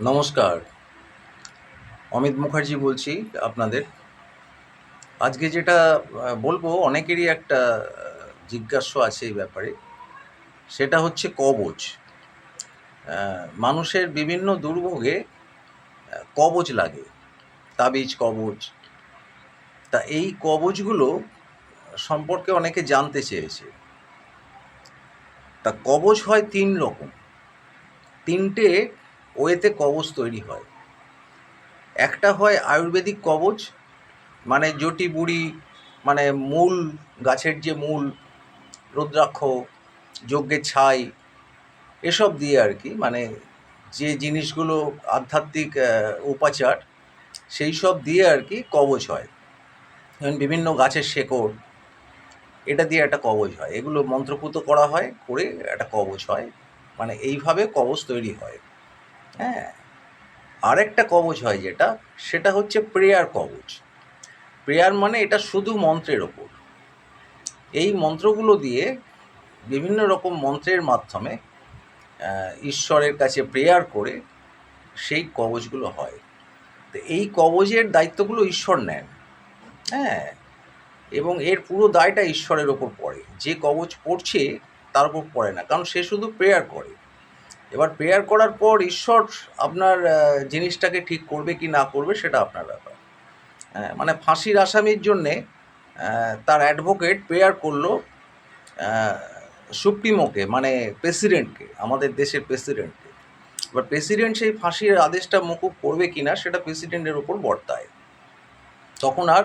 নমস্কার। অমিত মুখার্জি বলছি আপনাদের। আজকে যেটা বলব, অনেকেরই একটা জিজ্ঞাস্য আছে এই ব্যাপারে। সেটা হচ্ছে কবচ। মানুষের বিভিন্ন দুর্ভোগে কবচ লাগে। তাবিজ কবচ। তা এই কবচগুলো সম্পর্কে অনেকে জানতে চেয়েছে। তা কবচ হয় তিন রকম। তিনটে ওয়েতে কবচ তৈরি হয়। একটা হয় আয়ুর্বেদিক কবচ মানে জটি বুড়ি মানে মূল, গাছের যে মূল, রুদ্রাক্ষ, যজ্ঞের ছাই, এসব দিয়ে আর কি মানে যে জিনিসগুলো আধ্যাত্মিক উপাচার, সেই সব দিয়ে আর কি কবচ হয়। যেমন বিভিন্ন গাছের শেকড়, এটা দিয়ে একটা কবচ হয়। এগুলো মন্ত্রপুত করা হয়, করে একটা কবচ হয়। মানে এইভাবে কবচ তৈরি হয়। হ্যাঁ। আরেকটা কবচ হয় যেটা, সেটা হচ্ছে প্রেয়ার কবচ। প্রেয়ার মানে এটা শুধু মন্ত্রের ওপর। এই মন্ত্রগুলো দিয়ে বিভিন্ন রকম মন্ত্রের মাধ্যমে ঈশ্বরের কাছে প্রেয়ার করে সেই কবচগুলো হয়। তো এই কবচের দায়িত্বগুলো ঈশ্বর নেন। হ্যাঁ। এবং এর পুরো দায়টা ঈশ্বরের ওপর পড়ে। যে কবচ পড়ছে, তার উপর পড়ে না। কারণ সে শুধু প্রেয়ার করে। এবার প্রেয়ার করার পর ঈশ্বর আপনার জিনিসটাকে ঠিক করবে কি না করবে সেটা আপনার ব্যাপার। মানে ফাঁসির আসামির জন্যে তার অ্যাডভোকেট প্রেয়ার করল সুপ্রিমোকে মানে প্রেসিডেন্টকে আমাদের দেশের প্রেসিডেন্টকে এবার প্রেসিডেন্ট সেই ফাঁসির আদেশটা মুকুব করবে কি না, সেটা প্রেসিডেন্টের ওপর বর্তায়। তখন আর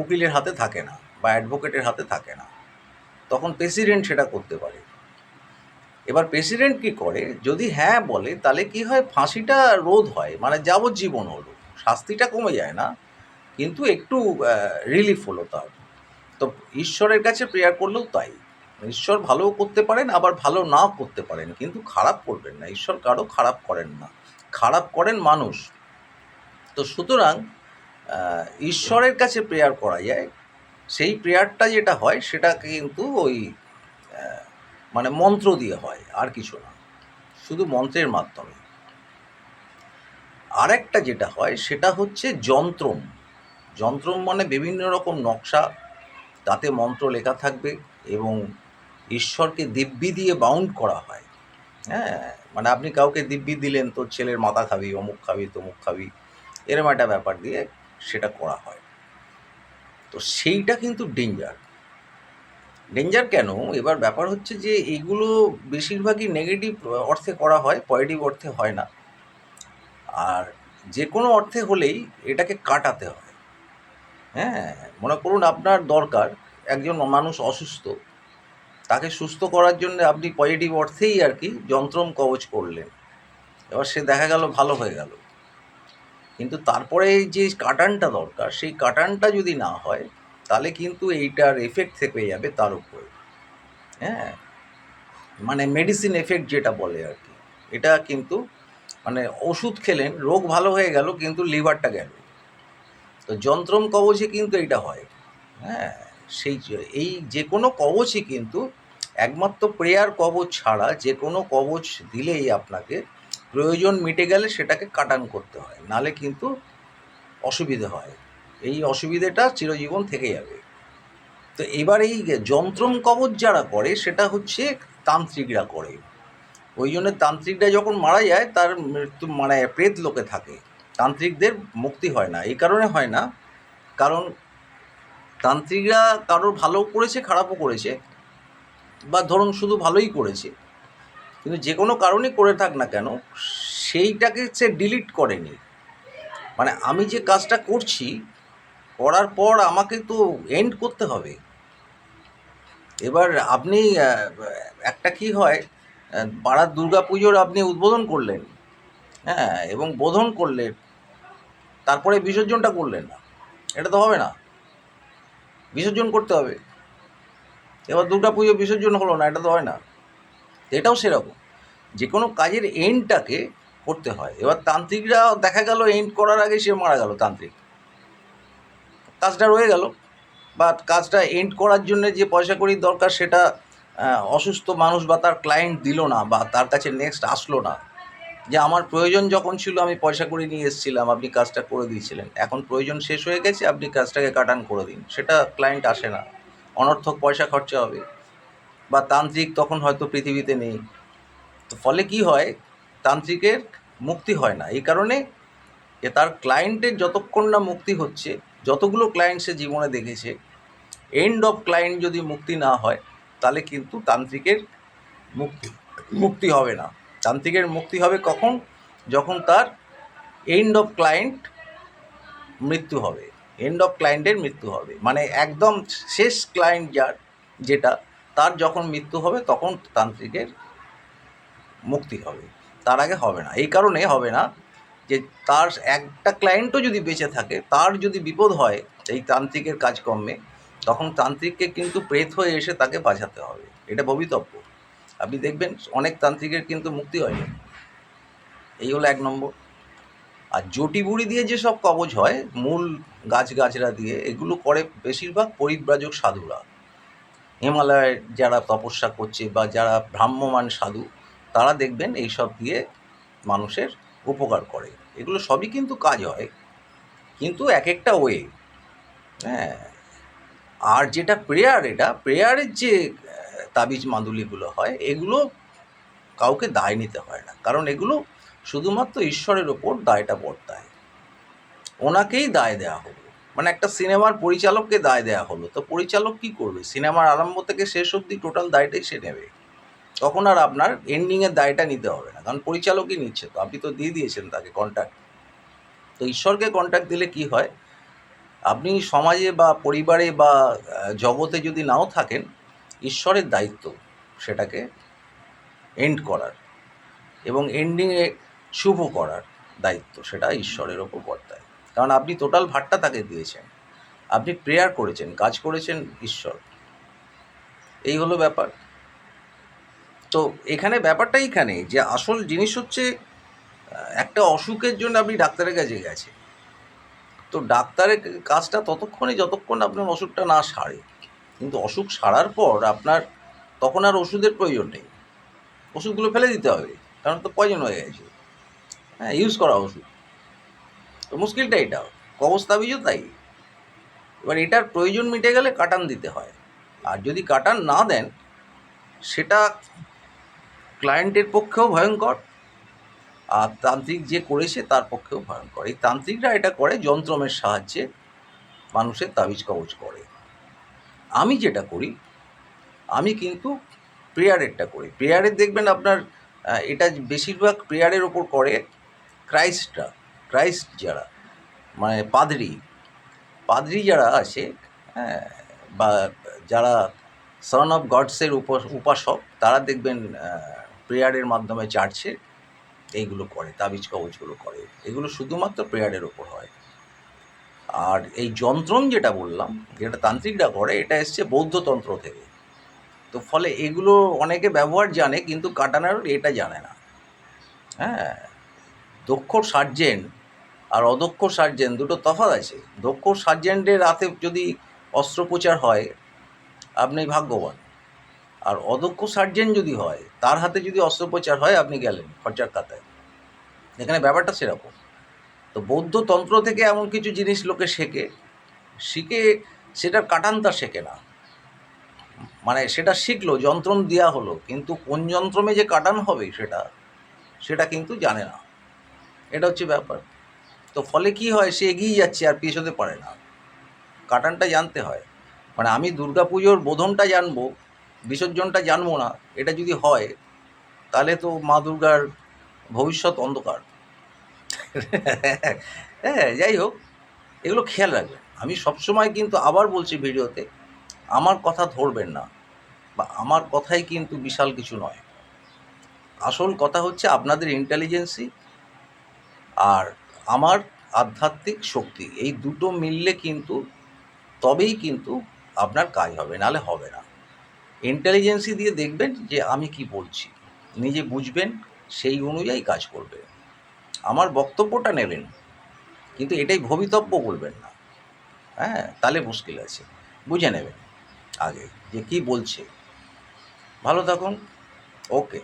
উকিলের হাতে থাকে না বা অ্যাডভোকেটের হাতে থাকে না। তখন প্রেসিডেন্ট সেটা করতে পারে। এবার প্রেসিডেন্ট কি করে? যদি হ্যাঁ বলে, তাহলে কি হয়? ফাঁসিটা রোধ হয় মানে যাবজ্জীবন হলো। শাস্তিটা কমে যায় না, কিন্তু একটু রিলিফ হলো তার। তো ঈশ্বরের কাছে প্রেয়ার করলেও তাই। ঈশ্বর ভালোও করতে পারেন, আবার ভালো নাও করতে পারেন, কিন্তু খারাপ করবেন না। ঈশ্বর কারও খারাপ করেন না। খারাপ করেন মানুষ। তো সুতরাং ঈশ্বরের কাছে প্রেয়ার করা যায়। সেই প্রেয়ারটা যেটা হয়, সেটা কিন্তু ওই মানে মন্ত্র দিয়ে হয়, আর কিছু না। শুধু মন্ত্রের মাধ্যমে। আরেকটা যেটা হয়, সেটা হচ্ছে যন্ত্রম। যন্ত্রম মানে বিভিন্ন রকম নকশা, তাতে মন্ত্র লেখা থাকবে এবং ঈশ্বরকে দিব্যি দিয়ে বাউন্ড করা হয়। হ্যাঁ মানে আপনি কাউকে দিব্যি দিলেন, তোর ছেলের মাথা খাবি, অমুক খাবি, তমুক খাবি, এরম একটা ব্যাপার দিয়ে সেটা করা হয়। তো সেইটা কিন্তু ডেঞ্জার ডেঞ্জার কেন? এবার ব্যাপার হচ্ছে যে এইগুলো বেশিরভাগই নেগেটিভ অর্থে করা হয় পজিটিভ অর্থে হয় না। আর যে কোনো অর্থে হলেই এটাকে কাটাতে হয়। হ্যাঁ মনে করুন আপনার দরকার, একজন মানুষ অসুস্থ, তাকে সুস্থ করার জন্য আপনি পজিটিভ অর্থেই আর কি যন্ত্রম কবচ করলেন। এবার সে দেখা গেল ভালো হয়ে গেল। কিন্তু তারপরে যে কাটানটা দরকার, সেই কাটানটা যদি না হয় তাহলে কিন্তু এইটার এফেক্ট থেকে যাবে তার উপরে। হ্যাঁ? মানে মেডিসিন এফেক্ট যেটা বলে আর কি। এটা কিন্তু মানে ওষুধ খেলেন, রোগ ভালো হয়ে গেল, কিন্তু লিভারটা গেল। তো যন্ত্রম কবচে কিন্তু এইটা হয়। হ্যাঁ? সেই এই যে কোনো কবচই কিন্তু একমাত্র প্রেয়ার কবচ ছাড়া যে কোনো কবচ দিলেই আপনাকে প্রয়োজন মিটে গেলে সেটাকে কাটান করতে হয়। নালে কিন্তু অসুবিধে হয়। এই অসুবিধেটা চিরজীবন থেকে যাবে। তো এবার এই যন্ত্রম কবচ যারা করে, সেটা হচ্ছে তান্ত্রিকরা করে। ওই জন্য তান্ত্রিকরা যখন মারা যায়, তার মৃত্যু মানে প্রেত লোকে থাকে। তান্ত্রিকদের মুক্তি হয় না। এই কারণে হয় না। কারণ তান্ত্রিকরা কারোর ভালো করেছে, খারাপও করেছে। বা ধরুন শুধু ভালোই করেছে। কিন্তু যে কোনো কারণে করে থাক না কেন, সেইটাকে সে ডিলিট করেনি। মানে আমি যে কাজটা করছি করার পর আমাকে তো এন্ড করতে হবে। এবার আপনি একটা কি হয় পাড়ার দুর্গা পুজোর আপনি উদ্বোধন করলেন হ্যাঁ এবং বোধন করলেন তারপরে বিসর্জনটা করলেন না। এটা তো হবে না। বিসর্জন করতে হবে। এবার দুর্গা পুজো বিসর্জন হলো না, এটা তো হয় না। এটাও সেরকম। যে কোনো কাজের এন্ডটাকে করতে হয়। এবার তান্ত্রিকরা দেখা গেল এন্ড করার আগে সে মারা গেল, তান্ত্রিক। কাজটা রয়ে গেল বাট কাজটা এন্ড করার জন্য যে পয়সা কড়ির দরকার সেটা অসুস্থ মানুষ বা তার ক্লায়েন্ট দিল না বা তার কাছে নেক্সট আসলো না। যে আমার প্রয়োজন যখন ছিল আমি পয়সা করে নিয়ে এসেছিলাম, আপনি কাজটা করে দিয়েছিলেন। এখন প্রয়োজন শেষ হয়ে গেছে, আপনি কাজটাকে কাটান করে দিন। সেটা ক্লায়েন্ট আসে না। অনর্থক পয়সা খরচা হবে। বা তান্ত্রিক তখন হয়তো পৃথিবীতে নেই। তো ফলে কি হয়? তান্ত্রিকের মুক্তি হয় না। এই কারণে যে তার ক্লায়েন্টের যতক্ষণ না মুক্তি হচ্ছে যতগুলো ক্লায়েন্ট সে জীবনে দেখেছে এন্ড অফ ক্লায়েন্ট যদি মুক্তি না হয়, তাহলে কিন্তু তান্ত্রিকের মুক্তি মুক্তি হবে না। তান্ত্রিকের মুক্তি হবে কখন? যখন তার এন্ড অফ ক্লায়েন্ট মৃত্যু হবে। এন্ড অফ ক্লায়েন্টের মৃত্যু হবে। মানে একদম শেষ ক্লায়েন্ট যার, যেটা, তার যখন মৃত্যু হবে, তখন তান্ত্রিকের মুক্তি হবে। তার আগে হবে না। এই কারণে হবে না যে তার একটা ক্লায়েন্টও যদি বেঁচে থাকে, তার যদি বিপদ হয় এই তান্ত্রিকের কাজকর্মে, তখন তান্ত্রিককে কিন্তু প্রেত হয়ে এসে তাকে বাঁচাতে হবে। এটা ভবিতব্য। আপনি দেখবেন অনেক তান্ত্রিকের কিন্তু মুক্তি হয়নি। এই হলো এক নম্বর। আর জটি বুড়ি দিয়ে যেসব কবজ হয়, মূল গাছগাছরা দিয়ে, এগুলো করে বেশিরভাগ পরিব্রাজক সাধুরা। হিমালয়ের যারা তপস্যা করছে বা যারা ভ্রাম্যমান সাধু, তারা দেখবেন এইসব দিয়ে মানুষের উপকার করে। এগুলো সবই কিন্তু কাজ হয়। কিন্তু এক একটা ওয়ে হ্যাঁ। আর যেটা প্রেয়ার এটা প্রেয়ারের যে তাবিজ মাদুলিগুলো হয়, এগুলো কাউকে দায় নিতে হয় না। কারণ এগুলো শুধুমাত্র ঈশ্বরের ওপর দায়টা বর্তায়। ওনাকেই দায় দেওয়া হলো। মানে একটা সিনেমার পরিচালককে দায় দেওয়া হলো। তো পরিচালক কি করবে? সিনেমার আরম্ভ থেকে শেষ অবধি টোটাল দায়টাই সে নেবে। তখন আর আপনার এন্ডিংয়ের দায়টা নিতে হবে না, কারণ পরিচালকই নিচ্ছে তো, আপনি তো দিয়ে দিয়েছেন তাকে কন্ট্যাক্ট তো ঈশ্বরকে কন্ট্যাক্ট দিলে কি হয়? আপনি সমাজে বা পরিবারে বা জগতে যদি নাও থাকেন, ঈশ্বরের দায়িত্ব সেটাকে এন্ড করার এবং এন্ডিংয়ে শুভ করার দায়িত্ব সেটা ঈশ্বরের ওপর বর্তায়। কারণ আপনি টোটাল ভাটটা তাকে দিয়েছেন, আপনি প্রেয়ার করেছেন, কাজ করেছেন ঈশ্বর। এই হলো ব্যাপার। তো এখানে ব্যাপারটা এখানে যে আসল জিনিস হচ্ছে একটা অসুখের জন্য আপনি ডাক্তারের কাছে গেছেন। তো ডাক্তারের কাজটা ততক্ষণে যতক্ষণ আপনার অসুখটা না সারে, কিন্তু অসুখ সারার পর আপনার তখন আর ওষুধের প্রয়োজন নেই। ওষুধগুলো ফেলে দিতে হবে, কারণ তো পয়জন হয়ে গেছে। হ্যাঁ ইউজ করা ওষুধ। তো মুশকিলটা এটা কবজ তাবিজও তাই। এবার এটার প্রয়োজন মিটে গেলে কাটান দিতে হয়। আর যদি কাটান না দেন, সেটা ক্লায়েন্টের পক্ষেও ভয়ঙ্কর, আর তান্ত্রিক যে করেছে তার পক্ষেও ভয়ঙ্কর। এই তান্ত্রিকরা এটা করে যন্ত্রমের সাহায্যে মানুষের তাবিজ কবজ করে। আমি যেটা করি, আমি কিন্তু প্রেয়ারেরটা করি। প্রেয়ারের দেখবেন আপনার এটা বেশিরভাগ প্রেয়ারের ওপর করে ক্রাইস্টরা, ক্রাইস্ট যারা মানে পাদরি পাদরি যারা আছে হ্যাঁ বা যারা সন অফ গডসের উপাসক, তারা দেখবেন প্রেয়ারের মাধ্যমে চার্চে এইগুলো করে, তাবিজ কবজগুলো করে। এগুলো শুধুমাত্র প্রেয়ারের ওপর হয়। আর এই যন্ত্রণ যেটা বললাম, যেটা তান্ত্রিকরা করে, এটা এসছে বৌদ্ধতন্ত্র থেকে। তো ফলে এগুলো অনেকে ব্যবহার জানে, কিন্তু কাটানোর এটা জানে না। হ্যাঁ দক্ষ সার্জেন্ট আর অদক্ষ সার্জেন্ট দুটো তফাৎ আছে। দক্ষ সার্জেন্টের হাতে যদি অস্ত্রোপচার হয়, আপনি ভাগ্যবান। আর অদক্ষ সার্জেন যদি হয়, তার হাতে যদি অস্ত্রোপচার হয়, আপনি গেলেন খরচার খাতায়। এখানে ব্যাপারটা সেরকম। তো বৌদ্ধ তন্ত্র থেকে এমন কিছু জিনিস লোকে শেখে, শিখে সেটার কাটানটা শেখে না। মানে সেটা শিখলো, যন্ত্রণ দেওয়া হলো, কিন্তু কোন যন্ত্রমে যে কাটান হবে সেটা সেটা কিন্তু জানে না। এটা হচ্ছে ব্যাপার। তো ফলে কি হয়, সে এগিয়ে যাচ্ছে আর পেছোতে পারে না। কাটানটা জানতে হয়। মানে আমি দুর্গা পুজোর বোধনটা জানব বিসর্জনটা জানব না, এটা যদি হয়, তাহলে তো মা দুর্গার ভবিষ্যৎ অন্ধকার। হ্যাঁ যাই হোক, এগুলো খেয়াল রাখবেন। আমি সবসময় কিন্তু আবার বলছি ভিডিওতে, আমার কথা ধরবেন না, বা আমার কথাই কিন্তু বিশাল কিছু নয়। আসল কথা হচ্ছে আপনাদের ইন্টেলিজেন্সি আর আমার আধ্যাত্মিক শক্তি, এই দুটো মিললে কিন্তু তবেই কিন্তু আপনার কাজ হবে নালে হবে না। ইন্টেলিজেন্সি দিয়ে দেখবেন যে আমি কি বলছি। নিজে বুঝবেন, সেই অনুযায়ী কাজ করবে। আমার বক্তব্যটা নেবেন, কিন্তু এটাই ভবিতব্য বলবেন না। হ্যাঁ তাহলে মুশকিল আছে। বুঝে নেবেন আগে যে কি বলছে। ভালো থাকুন। ওকে।